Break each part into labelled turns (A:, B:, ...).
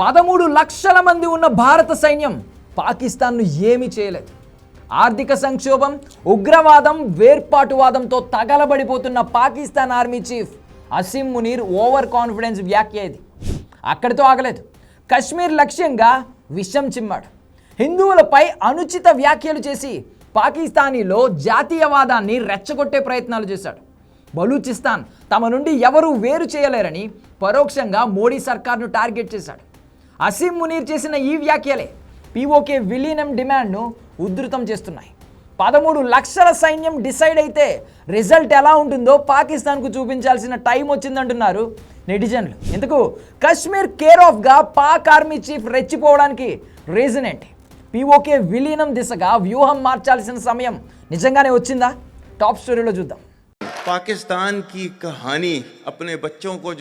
A: పదమూడు లక్షల మంది ఉన్న భారత సైన్యం పాకిస్తాన్ను ఏమీ చేయలేదు. ఆర్థిక సంక్షోభం ఉగ్రవాదం వేర్పాటువాదంతో తగలబడిపోతున్న Pakistan army chief Asim Munir over confidence వ్యాఖ్య ఇది. అక్కడితో ఆగలేదు. కశ్మీర్ లక్ష్యంగా విషం చిమ్మాడు. హిందువులపై అనుచిత వ్యాఖ్యలు చేసి పాకిస్తానీలో జాతీయవాదాన్ని రెచ్చగొట్టే ప్రయత్నాలు చేశాడు. బలూచిస్తాన్ తమ నుండి ఎవరూ వేరు చేయలేరని పరోక్షంగా మోడీ సర్కార్ను టార్గెట్ చేశాడు. అసీం మునీర్ చేసిన ఈ వ్యాఖ్యలే పీఓకే విలీనం డిమాండ్ను ఉధృతం చేస్తున్నాయి. పదమూడు లక్షల సైన్యం డిసైడ్ అయితే రిజల్ట్ ఎలా ఉంటుందో పాకిస్తాన్కు చూపించాల్సిన టైం వచ్చిందంటున్నారు నెటిజన్లు. ఎందుకు? కశ్మీర్ కేర్ ఆఫ్గా పాక్ ఆర్మీ చీఫ్ రెచ్చిపోవడానికి రీజన్ ఏంటి? పీఓకే విలీనం దిశగా వ్యూహం మార్చాల్సిన సమయం నిజంగానే వచ్చిందా? టాప్ స్టోరీలో చూద్దాం.
B: పాకిస్తాన్కి కహానీ అప్నే బచ్చో కో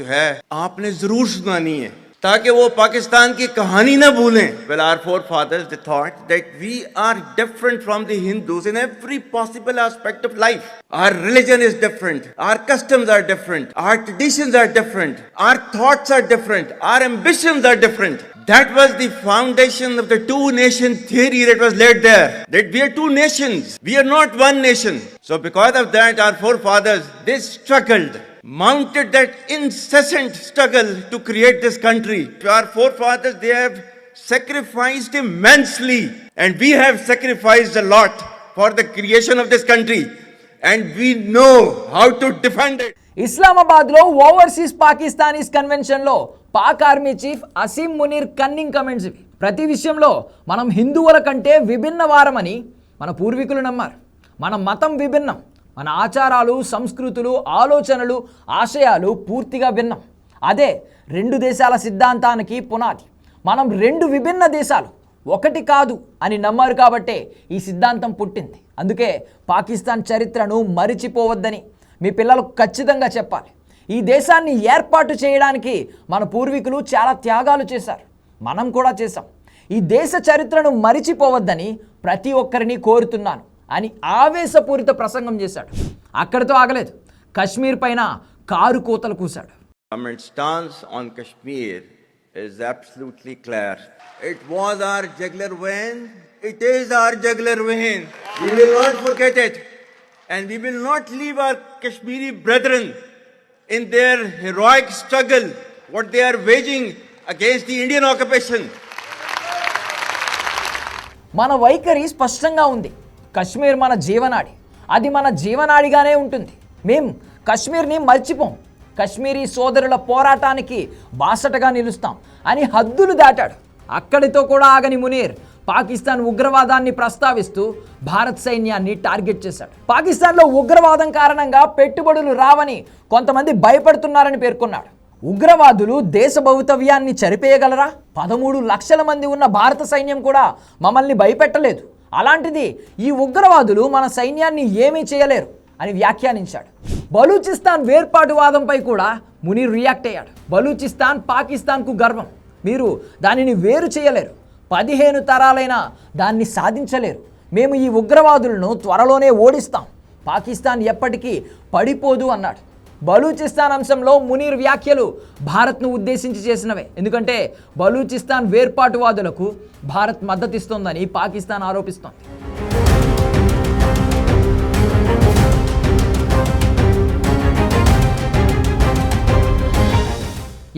B: ఆప్నే జరూర్ సునానీ హై. ताकि वो पाकिस्तान की कहानी ना भूलें well our forefathers they thought that we are different from the hindus in every possible aspect of life our religion is different our customs are different our traditions are different our thoughts are different our ambitions are different that was the foundation of the two nation theory that was laid there. That we are two nations. We are not one nation. So because of that, our forefathers, they struggled, Mounted that incessant struggle to create this country. Our forefathers, they have sacrificed immensely. And we have sacrificed a lot for the creation of this country. And we know how to defend it.
A: ఇస్లామాబాద్లో overseas Pakistanis కన్వెన్షన్లో Pak army chief Asim Munir cunning comments ఇవి ప్రతి విషయంలో మనం హిందువుల కంటే విభిన్న వారమని మన పూర్వీకులు నమ్మారు మన మతం విభిన్నం మన ఆచారాలు సంస్కృతులు ఆలోచనలు ఆశయాలు పూర్తిగా భిన్నం. అదే రెండు దేశాల సిద్ధాంతానికి పునాది. మనం రెండు విభిన్న దేశాలు. ఒకటి కాదు అని నమ్మారు కాబట్టే ఈ సిద్ధాంతం పుట్టింది. అందుకే పాకిస్తాన్ చరిత్రను మరిచిపోవద్దని మీ పిల్లలకు ఖచ్చితంగా చెప్పాలి. ఈ దేశాన్ని ఏర్పాటు చేయడానికి మన పూర్వీకులు చాలా త్యాగాలు చేశారు. మనం కూడా చేశాం. ఈ దేశ చరిత్రను మరిచిపోవద్దని ప్రతి ఒక్కరిని కోరుతున్నాను. అని ఆవేశపూరిత ప్రసంగం చేశాడు. అక్కడితో ఆగలేదు. కశ్మీర్ పైన కారు కోతలు కూశాడు.
B: Stance on Kashmir is absolutely clear it was our jugular vein it is our jugular vein we will not forget and we will not leave our Kashmiri brethren in their heroic struggle what they waging against the Indian occupation
A: మన వైఖరి స్పష్టంగా ఉంది. కశ్మీర్ మన జీవనాడి. అది మన జీవనాడిగానే ఉంటుంది. మేం కశ్మీర్ని మర్చిపోం. కశ్మీరీ సోదరుల పోరాటానికి బాసటగా నిలుస్తాం అని హద్దులు దాటాడు. అక్కడితో కూడా ఆగని మునీర్ పాకిస్తాన్ ఉగ్రవాదాన్ని ప్రస్తావిస్తూ భారత్ సైన్యాన్ని టార్గెట్ చేశాడు. పాకిస్తాన్లో ఉగ్రవాదం కారణంగా పెట్టుబడులు రావని కొంతమంది భయపడుతున్నారని పేర్కొన్నాడు. ఉగ్రవాదులు దేశ భౌతవ్యాన్ని చరిపేయగలరా? పదమూడు లక్షల మంది ఉన్న భారత సైన్యం కూడా మమ్మల్ని భయపెట్టలేదు. అలాంటిది ఈ ఉగ్రవాదులు మన సైన్యాన్ని ఏమీ చేయలేరు అని వ్యాఖ్యానించాడు. బలూచిస్తాన్ వేర్పాటువాదంపై కూడా మునీర్ రియాక్ట్ అయ్యాడు. బలూచిస్తాన్ పాకిస్తాన్కు గర్వం. మీరు దానిని వేరు చేయలేరు. పదిహేను తరాలైన దాన్ని సాధించలేరు. మేము ఈ ఉగ్రవాదులను త్వరలోనే ఓడిస్తాం. పాకిస్తాన్ ఎప్పటికీ పడిపోదు అన్నాడు. బలూచిస్తాన్ అంశంలో మునీర్ వ్యాఖ్యలు భారత్ను ఉద్దేశించి చేసినవే. ఎందుకంటే బలూచిస్తాన్ వేర్పాటువాదులకు భారత్ మద్దతిస్తోందని పాకిస్తాన్ ఆరోపిస్తోంది.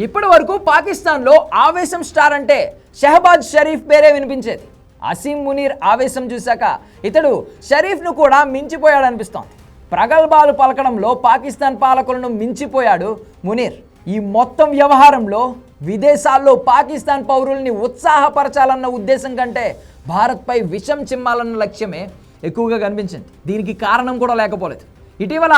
A: ఇప్పటి వరకు పాకిస్తాన్లో ఆవేశం స్టార్ అంటే షహబాజ్ షరీఫ్ పేరే వినిపించేది. అసీం మునీర్ ఆవేశం చూశాక ఇతడు షరీఫ్ను కూడా మించిపోయాడనిపిస్తోంది. ప్రగల్భాలు పలకడంలో పాకిస్తాన్ పాలకులను మించిపోయాడు మునీర్. ఈ మొత్తం వ్యవహారంలో విదేశాల్లో పాకిస్తాన్ పౌరుల్ని ఉత్సాహపరచాలన్న ఉద్దేశం కంటే భారత్పై విషం చిమ్మాలన్న లక్ష్యమే ఎక్కువగా కనిపించింది. దీనికి కారణం కూడా లేకపోలేదు. ఇటీవల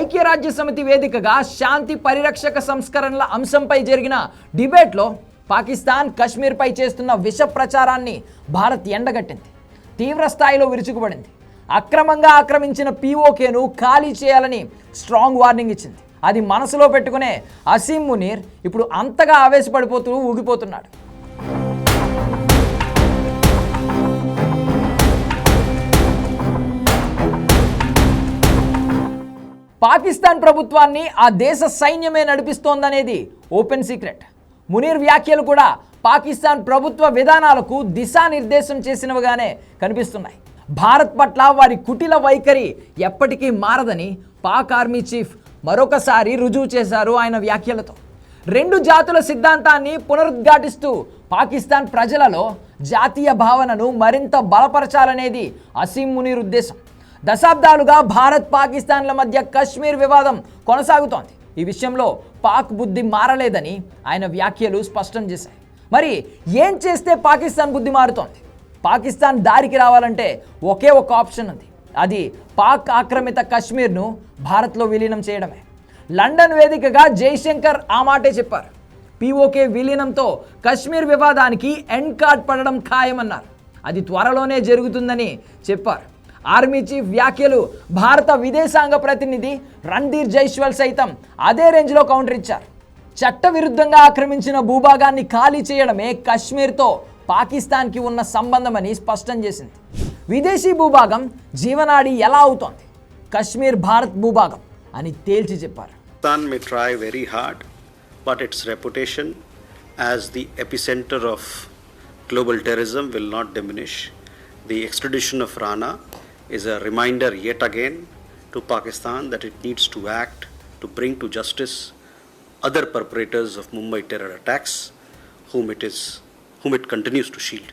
A: ఐక్యరాజ్య సమితి వేదికగా శాంతి పరిరక్షక సంస్కరణల అంశంపై జరిగిన డిబేట్లో పాకిస్తాన్ కశ్మీర్పై చేస్తున్న విష ప్రచారాన్ని భారత్ ఎండగట్టింది. తీవ్ర స్థాయిలో విరుచుకుపడింది. అక్రమంగా ఆక్రమించిన పీఓకేను ఖాళీ చేయాలని స్ట్రాంగ్ వార్నింగ్ ఇచ్చింది. అది మనసులో పెట్టుకునే అసీం మునీర్ ఇప్పుడు అంతగా ఆవేశపడిపోతూ ఊగిపోతున్నాడు. పాకిస్తాన్ ప్రభుత్వాన్ని ఆ దేశ సైన్యమే నడిపిస్తోందనేది ఓపెన్ సీక్రెట్ మునీర్ వ్యాఖ్యలు కూడా పాకిస్తాన్ ప్రభుత్వ విధానాలకు దిశానిర్దేశం చేసినవిగానే కనిపిస్తున్నాయి. భారత్ పట్ల వారి కుటిల వైఖరి ఎప్పటికీ మారదని పాక్ ఆర్మీ చీఫ్ మరొకసారి రుజువు చేశారు ఆయన వ్యాఖ్యలతో. రెండు జాతుల సిద్ధాంతాన్ని పునరుద్ఘాటిస్తూ పాకిస్తాన్ ప్రజలలో జాతీయ భావనను మరింత బలపరచాలనేది అసీం మునీర్ ఉద్దేశం. దశాబ్దాలుగా భారత్ పాకిస్తాన్ల మధ్య కశ్మీర్ వివాదం కొనసాగుతోంది. ఈ విషయంలో పాక్ బుద్ధి మారలేదని ఆయన వ్యాఖ్యలు స్పష్టం చేశాయి. మరి ఏం చేస్తే పాకిస్తాన్ బుద్ధి మారుతోంది? పాకిస్తాన్ దారికి రావాలంటే ఒకే ఒక ఆప్షన్ ఉంది. అది పాక్ ఆక్రమిత కశ్మీర్ను భారత్లో విలీనం చేయడమే. లండన్ వేదికగా జైశంకర్ ఆ మాటే చెప్పారు. పీఓకే విలీనంతో కశ్మీర్ వివాదానికి ఎండ్ కార్డ్ పడడం ఖాయమన్నారు. అది త్వరలోనే జరుగుతుందని చెప్పారు. ఆర్మీ చీఫ్ వ్యాఖ్యలు భారత విదేశాంగ ప్రతినిధి రణ్ధీర్ జైస్వాల్ సైతం అదే రేంజ్లో కౌంటర్ ఇచ్చారు. చట్టవిరుద్ధంగా ఆక్రమించిన భూభాగాన్ని ఖాళీ చేయడమే కశ్మీర్తో పాకిస్తాన్కి ఉన్న సంబంధమని స్పష్టం చేసింది విదేశీ భూభాగం జీవనాడి ఎలా అవుతోంది కశ్మీర్ భారత్ భూభాగం అని తేల్చి చెప్పారు
C: Pakistan may try very hard but its reputation as the epicentre of global terrorism will not diminish the extradition of Rana is a reminder yet again to Pakistan that it needs to act to bring to justice other perpetrators of Mumbai terror attacks whom it is whom it continues to shield.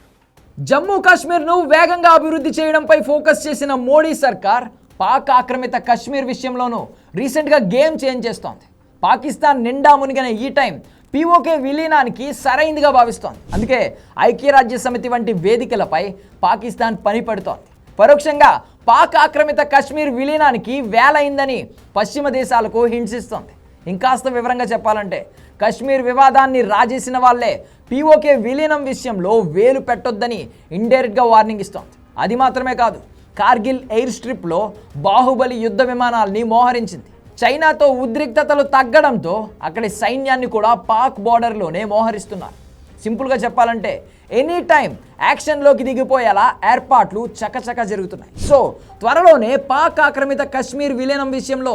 A: Jammu కాశ్మీర్ను వేగంగా అభివృద్ధి చేయడంపై focus చేసిన మోడీ సర్కార్ పాక్ ఆక్రమిత కశ్మీర్ విషయంలోనూ రీసెంట్గా game change చేస్తోంది. పాకిస్తాన్ నిండా మునిగిన ఈ టైం పీఓకే విలీనానికి సరైందిగా భావిస్తోంది. అందుకే ఐక్యరాజ్య సమితి వంటి వేదికలపై పాకిస్తాన్ పని పడుతోంది. పరోక్షంగా పాక్ ఆక్రమిత కశ్మీర్ విలీనానికి వేలైందని పశ్చిమ దేశాలకు హింసిస్తోంది ఇంకాస్త వివరంగా చెప్పాలంటే కశ్మీర్ వివాదాన్ని రాజేసిన వాళ్ళే. పీఓకే విలీనం విషయంలో వేలు పెట్టొద్దని ఇండైరెక్ట్గా వార్నింగ్ ఇస్తోంది. అది మాత్రమే కాదు కార్గిల్ ఎయిర్ స్ట్రిప్లో బాహుబలి యుద్ధ విమానాల్ని మోహరించింది. చైనాతో ఉద్రిక్తతలు తగ్గడంతో అక్కడి సైన్యాన్ని కూడా పాక్ బోర్డర్లోనే మోహరిస్తున్నారు. సింపుల్గా చెప్పాలంటే ఎనీ టైం యాక్షన్లోకి దిగిపోయేలా ఏర్పాట్లు చకచక జరుగుతున్నాయి. సో త్వరలోనే పాక్ ఆక్రమిత కశ్మీర్ విలీనం విషయంలో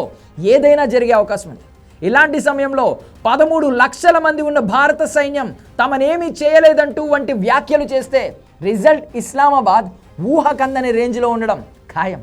A: ఏదైనా జరిగే అవకాశం ఉంది. ఇలాంటి సమయంలో పదమూడు లక్షల మంది ఉన్న భారత సైన్యం తమనేమీ చేయలేదంటూ వంటి వ్యాఖ్యలు చేస్తే రిజల్ట్ ఇస్లామాబాద్ ఊహకందని రేంజ్లో ఉండడం ఖాయం.